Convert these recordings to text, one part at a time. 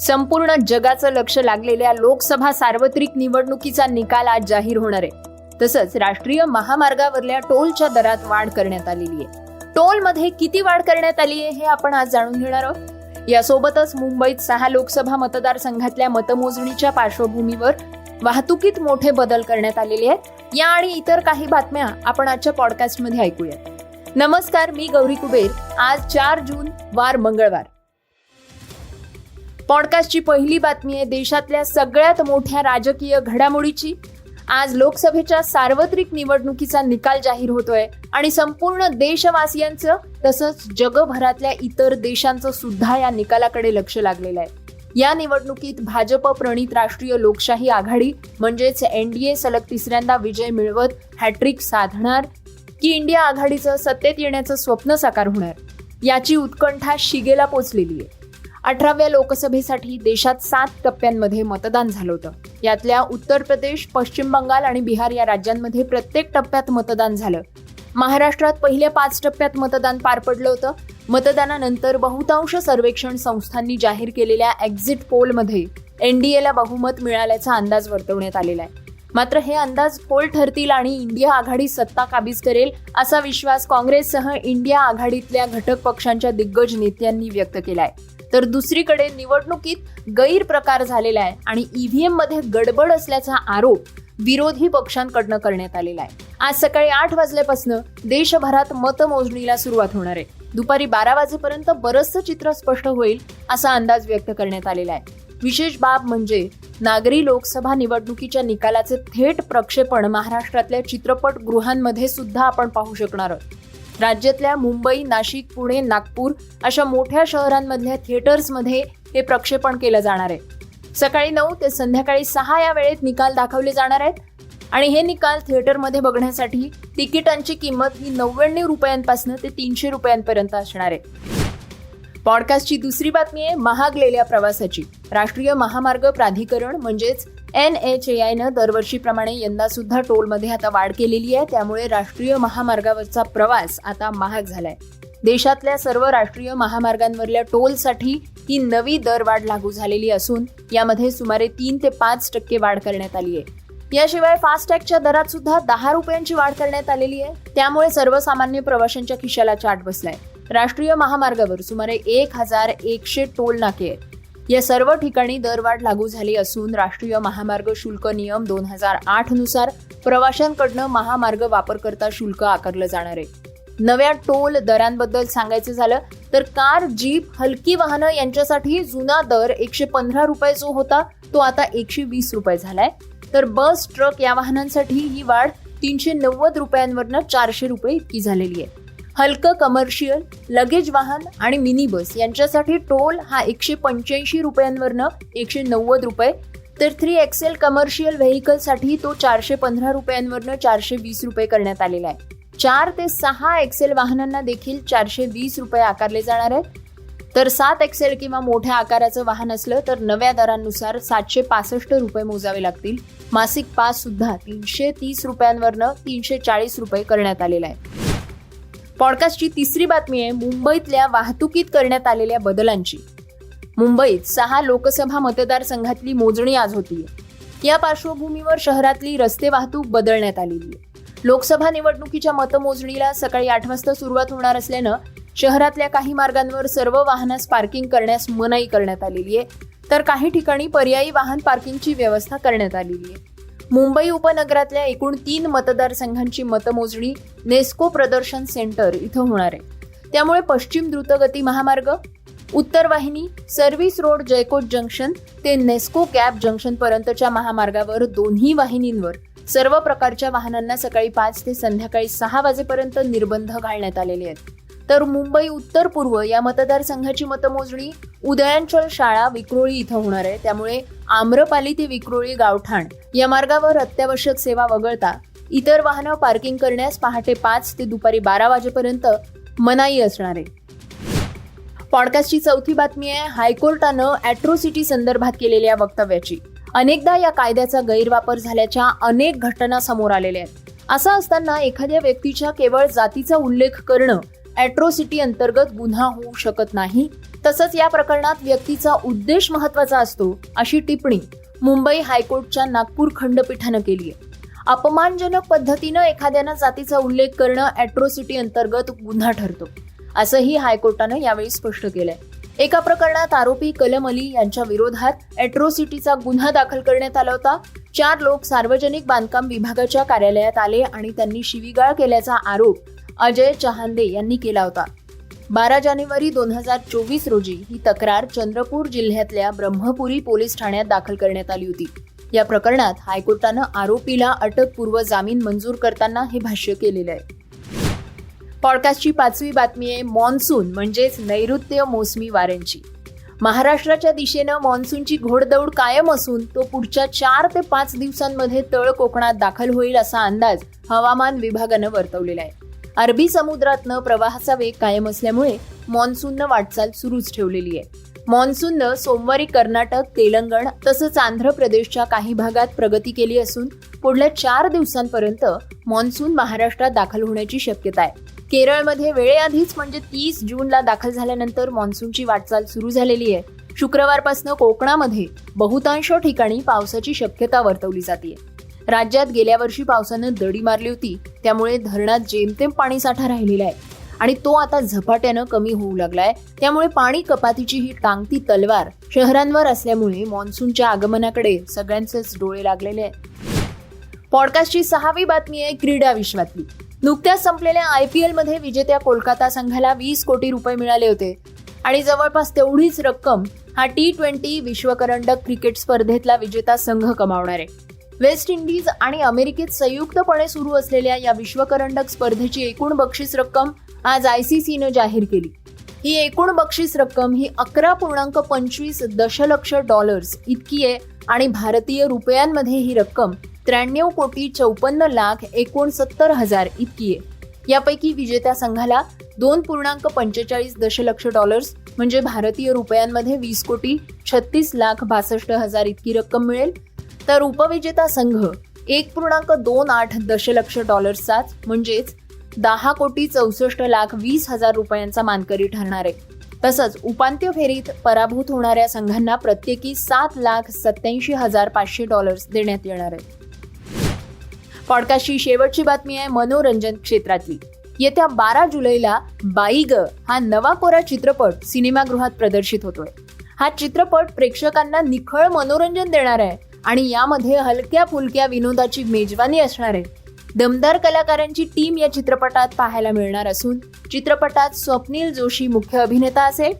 संपूर्ण जगाचं लक्ष लागलेल्या लोकसभा सार्वत्रिक निवडणुकीचा निकाल आज जाहीर होणार आहे. तसंच राष्ट्रीय महामार्गावरल्या टोलच्या दरात वाढ करण्यात आलेली आहे. टोलमध्ये किती वाढ करण्यात आली आहे हे आपण आज जाणून घेणार आहोत. यासोबतच मुंबईत सहा लोकसभा मतदारसंघातल्या मतमोजणीच्या पार्श्वभूमीवर वाहतुकीत मोठे बदल करण्यात आलेले आहेत. या आणि इतर काही बातम्या आपण आजच्या पॉडकास्टमध्ये ऐकूया नमस्कार मी गौरी कुबेर. आज चार जून वार मंगळवार. पॉडकास्टची पहिली बातमी आहे देशातल्या सगळ्यात मोठ्या राजकीय घडामोडीची. आज लोकसभेच्या सार्वत्रिक निवडणुकीचा निकाल जाहीर होतोय आणि संपूर्ण देशवासियांचं तसंच जगभरातल्या इतर देशांचं सुद्धा या निकालाकडे लक्ष लागलेलं आहे. या निवडणुकीत भाजप प्रणित राष्ट्रीय लोकशाही आघाडी म्हणजेच एनडीए सलग तिसऱ्यांदा विजय मिळवत हॅट्रिक साधणार की इंडिया आघाडीचं सत्तेत येण्याचं स्वप्न साकार होणार याची उत्कंठा शिगेला पोचलेली आहे. अठराव्या लोकसभेसाठी देशात सात टप्प्यांमध्ये मतदान झालं होतं. यातल्या उत्तर प्रदेश पश्चिम बंगाल आणि बिहार या राज्यांमध्ये प्रत्येक टप्प्यात मतदान झालं. महाराष्ट्रात पहिल्या पाच टप्प्यात मतदान पार पडलं होतं. मतदानानंतर बहुतांश सर्वेक्षण संस्थांनी जाहीर केलेल्या एक्झिट पोलमध्ये एनडीएला बहुमत मिळाल्याचा अंदाज वर्तवण्यात आलेला आहे. मात्र हे अंदाज पोल ठरतील आणि इंडिया आघाडी सत्ता काबीज करेल असा विश्वास काँग्रेससह इंडिया आघाडीतल्या घटक पक्षांच्या दिग्गज नेत्यांनी व्यक्त केला आहे तर दुसरीकडे निवडणुकीत गैरप्रकार झालेला आहे आणि ईव्हीएममध्ये गडबड असल्याचा आरोप विरोधी पक्षांकडनं करण्यात आलेला आहे. आज सकाळी आठ वाजल्यापासून देशभरात मतमोजणीला सुरुवात होणार आहे. दुपारी बारा वाजेपर्यंत बरंचसं चित्र स्पष्ट होईल असा अंदाज व्यक्त करण्यात आलेला आहे. विशेष बाब म्हणजे नागरी लोकसभा निवडणुकीच्या निकालाचे थेट प्रक्षेपण महाराष्ट्रातल्या चित्रपटगृहांमध्ये सुद्धा आपण पाहू शकणार आहोत. राज्यातल्या मुंबई नाशिक पुणे नागपूर अशा मोठ्या शहरांमधल्या थिएटर्समध्ये हे प्रक्षेपण केलं जाणार आहे. सकाळी नऊ ते संध्याकाळी सहा या वेळेत निकाल दाखवले जाणार आहेत आणि हे निकाल थिएटरमध्ये बघण्यासाठी तिकिटांची किंमत ही नव्याण्णव रुपयांपासून ते तीनशे रुपयांपर्यंत असणार आहे. पॉडकास्टची दुसरी बातमी आहे महागलेल्या प्रवासाची. राष्ट्रीय महामार्ग प्राधिकरण म्हणजेच एन एच ए आयनं दरवर्षीप्रमाणे यंदा सुद्धा टोलमध्ये आता वाढ केलेली आहे त्यामुळे राष्ट्रीय महामार्गावरचा प्रवास आता महाग झालाय. देशातल्या सर्व राष्ट्रीय महामार्गांवरल्या टोलसाठी ही नवी दरवाढ लागू झालेली असून यामध्ये सुमारे तीन ते पाच टक्के वाढ करण्यात आली आहे. याशिवाय फास्टॅगच्या दरात सुद्धा दहा रुपयांची वाढ करण्यात आलेली आहे त्यामुळे सर्वसामान्य प्रवाशांच्या खिशाला चाट बसलाय. राष्ट्रीय महामार्गावर सुमारे एक हजार एकशे टोल नाके आहेत. या सर्व ठिकाणी दरवाढ लागू झाली असून राष्ट्रीय महामार्ग शुल्क नियम दोन हजार आठनुसार प्रवाशांकडनं महामार्ग वापरकर्ता शुल्क आकारलं जाणार आहे. नव्या टोल दरांबद्दल सांगायचं झालं तर कार जीप हलकी वाहनं यांच्यासाठी जुना दर एकशे पंधरा रुपये जो होता तो आता एकशे वीस रुपये झालाय. तर बस ट्रक या वाहनांसाठी ही वाढ तीनशे नव्वद रुपयांवरनं चारशे रुपये इतकी झालेली आहे. हलकं कमर्शियल लगेज वाहन आणि मिनी बस यांच्यासाठी टोल हा एकशे पंच्याऐंशी रुपयांवरनं एकशे नव्वद रुपये. तर थ्री एक्सेल कमर्शियल व्हेकलसाठी तो चारशे पंधरा रुपयांवरनं चारशे वीस रुपये करण्यात आलेला आहे. चार ते सहा एक्सेल वाहनांना देखील चारशे वीस रुपये आकारले जाणार आहेत. तर सात एक्सेल किंवा मोठ्या आकाराचं वाहन असलं तर नव्या दरांनुसार सातशे पासष्ट रुपये मोजावे लागतील. मासिक पास सुद्धा तीनशे तीस रुपयांवरनं तीनशे चाळीस रुपये करण्यात आलेला आहे. पॉडकास्टची तिसरी बातमी आहे मुंबईतल्या वाहतुकीत करण्यात आलेल्या बदलांची. मुंबईत सहा लोकसभा मतदारसंघातली मोजणी आज होती या पार्श्वभूमीवर शहरातली रस्ते वाहतूक बदलण्यात आलेली आहे लोकसभा निवडणुकीच्या मतमोजणीला सकाळी आठ वाजता सुरुवात होणार असल्यानं शहरातल्या काही मार्गांवर सर्व वाहनास पार्किंग करण्यास मनाई करण्यात आलेली आहे तर काही ठिकाणी पर्यायी वाहन पार्किंगची व्यवस्था करण्यात आलेली आहे मुंबई उपनगरातल्या एकूण तीन मतदारसंघांची मतमोजणी नेस्को प्रदर्शन सेंटर इथं होणार आहे. त्यामुळे पश्चिम द्रुतगती महामार्ग उत्तर वाहिनी सर्व्हिस रोड जयकोट जंक्शन ते नेस्को कॅब जंक्शनपर्यंतच्या महामार्गावर दोन्ही वाहिनींवर सर्व प्रकारच्या वाहनांना सकाळी पाच ते संध्याकाळी सहा वाजेपर्यंत निर्बंध घालण्यात आलेले आहेत. तर मुंबई उत्तर पूर्व या मतदारसंघाची मतमोजणी उदयांचल शाळा विक्रोळी इथं होणार आहे. त्यामुळे आम्रपाली ते विक्रोळी गावठाण या मार्गावर अत्यावश्यक सेवा वगळता इतर वाहनं पार्किंग करण्यास पहाटे पाच ते दुपारी बारा वाजेपर्यंत मनाई असणार आहे. पॉडकास्टची चौथी बातमी आहे हायकोर्टानं अॅट्रोसिटी संदर्भात केलेल्या वक्तव्याची. अनेकदा या कायद्याचा गैरवापर झाल्याच्या अनेक घटना समोर आलेल्या आहेत. असं असताना एखाद्या व्यक्तीच्या केवळ जातीचा उल्लेख करणं ॲट्रोसिटी अंतर्गत गुन्हा होऊ शकत नाही. तसंच या प्रकरणात व्यक्तीचा उद्देश महत्त्वाचा असतो अशी टिप्पणी मुंबई हायकोर्टच्या नागपूर खंडपीठानं केली आहे. अपमानजनक पद्धतीनं एखाद्यानं जातीचा उल्लेख करणं ॲट्रोसिटी अंतर्गत गुन्हा ठरतो असंही हायकोर्टानं यावेळी स्पष्ट केलंय. एका प्रकरणात आरोपी कलम अली यांच्या विरोधात ॲट्रोसिटीचा गुन्हा दाखल करण्यात आला होता. चार लोक सार्वजनिक बांधकाम विभागाच्या कार्यालयात आले आणि त्यांनी शिवीगाळ केल्याचा आरोप अजय चहांदे यांनी केला होता. बारा जानेवारी दोन हजार चोवीस रोजी ही तक्रार चंद्रपूर जिल्ह्यातल्या ब्रह्मपुरी पोलीस ठाण्यात दाखल करण्यात आली होती. या प्रकरणात हायकोर्टानं आरोपीला अटकपूर्व जामीन मंजूर करताना हे भाष्य केलेलं आहे. पॉडकास्टची पाचवी बातमी आहे मॉन्सून म्हणजेच नैऋत्य मोसमी वाऱ्यांची. महाराष्ट्राच्या दिशेनं मॉन्सूनची घोडदौड कायम असून तो पुढच्या चार ते पाच दिवसांमध्ये तळ कोकणात दाखल होईल असा अंदाज हवामान विभागानं वर्तवलेला आहे. अरबी समुद्रातनं प्रवाहाचा वेग कायम असल्यामुळे मॉन्सूननं वाटचाल सुरूच ठेवलेली आहे. मॉन्सूननं सोमवारी कर्नाटक तेलंगण तसंच आंध्र प्रदेशच्या काही भागात प्रगती केली असून पुढल्या चार दिवसांपर्यंत मॉन्सून महाराष्ट्रात दाखल होण्याची शक्यता आहे. केरळमध्ये वेळेआधीच म्हणजे तीस जूनला दाखल झाल्यानंतर मॉन्सूनची वाटचाल सुरू झालेली आहे. शुक्रवारपासून कोकणामध्ये बहुतांश ठिकाणी पावसाची शक्यता वर्तवली जाते राज्यात गेल्या वर्षी पावसानं दडी मारली होती. त्यामुळे धरणात जेमतेम पाणीसाठा राहिलेला आहे. आणि तो आता झपाट्यानं कमी होऊ लागलाय. त्यामुळे पाणी कपातीची ही टांगती तलवार शहरांवर असल्यामुळे मान्सूनच्या आगमनाकडे सगळ्यांचेच डोळे लागलेले आहेत. पॉडकास्टची सहावी बातमी आहे क्रीडा विश्वातली. नुकत्याच संपलेल्या आय पी एलमध्ये विजेत्या कोलकाता संघाला वीस कोटी रुपये मिळाले होते. आणि जवळपास तेवढीच रक्कम हा टी ट्वेंटी विश्वकरंडक क्रिकेट स्पर्धेतला विजेता संघ कमावणार आहे. वेस्ट इंडिज आणि अमेरिकेत संयुक्तपणे सुरू असलेल्या या विश्वकरंडक स्पर्धेची एकूण बक्षीस रक्कम आज आय सी सीनं जाहीर केली. ही एकूण बक्षीस रक्कम ही अकरा पूर्णांक पंचवीस दशलक्ष डॉलर्स इतकी आहे आणि भारतीय रुपयांमध्ये ही रक्कम त्र्याण्णव कोटी चौपन्न लाख एकोणसत्तर हजार इतकी आहे यापैकी विजेत्या संघाला दोन पूर्णांक पंचेचाळीस दशलक्ष डॉलर्स म्हणजे भारतीय रुपयांमध्ये वीस कोटी छत्तीस लाख बासष्ट हजार इतकी रक्कम मिळेल. तर उपविजेता संघ एक पूर्णांक दोन आठ दशलक्ष डॉलर्सचाच म्हणजेच दहा कोटी चौसष्ट लाख वीस हजार रुपयांचा मानकरी ठरणार आहे. तसंच उपांत्य फेरीत पराभूत होणाऱ्या संघांना प्रत्येकी सात लाख सत्याऐंशी हजार पाचशे डॉलर्स देण्यात येणार आहेत पॉडकास्टची शेवटची बातमी आहे मनोरंजन क्षेत्रातली. येत्या बारा जुलैला बाईग हा नवा कोरा चित्रपट सिनेमागृहात प्रदर्शित होतोय. हा चित्रपट प्रेक्षकांना निखळ मनोरंजन देणार आहे. आणि यामध्ये हलक्या फुलक्या विनोदाची मेजवानी असणार आहे. दमदार कलाकारांची टीम या चित्रपटात पाहायला मिळणार असून चित्रपटात स्वप्नील जोशी मुख्य अभिनेता असेल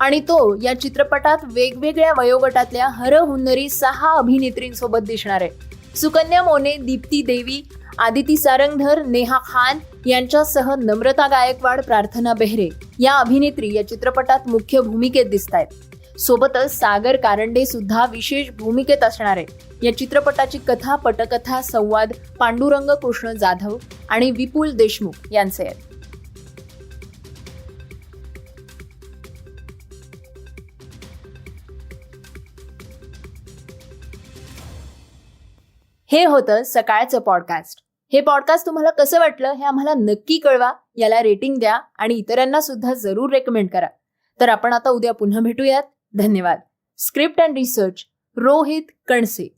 आणि तो या चित्रपटात वेगवेगळ्या वयोगटातल्या हरहुन्नरी सहा अभिनेत्रींसोबत दिसणार आहे. सुकन्या मोने दीप्ती देवी आदिती सारंगधर नेहा खान यांच्यासह नम्रता गायकवाड प्रार्थना बेहरे या अभिनेत्री या चित्रपटात मुख्य भूमिकेत दिसत आहेत सोबतच सागर कारंडे सुद्धा विशेष भूमिकेत असणार आहे या चित्रपटाची कथा पटकथा संवाद पांडुरंग कृष्ण जाधव आणि विपुल देशमुख यांचे आहेत. हे होतं सकाळचं पॉडकास्ट हे पॉडकास्ट तुम्हाला कसं वाटलं हे आम्हाला नक्की कळवा याला रेटिंग द्या आणि इतरांना सुद्धा जरूर रेकमेंड करा. तर आपण आता उद्या पुन्हा भेटूयात. धन्यवाद. Script and research Rohit Kanse.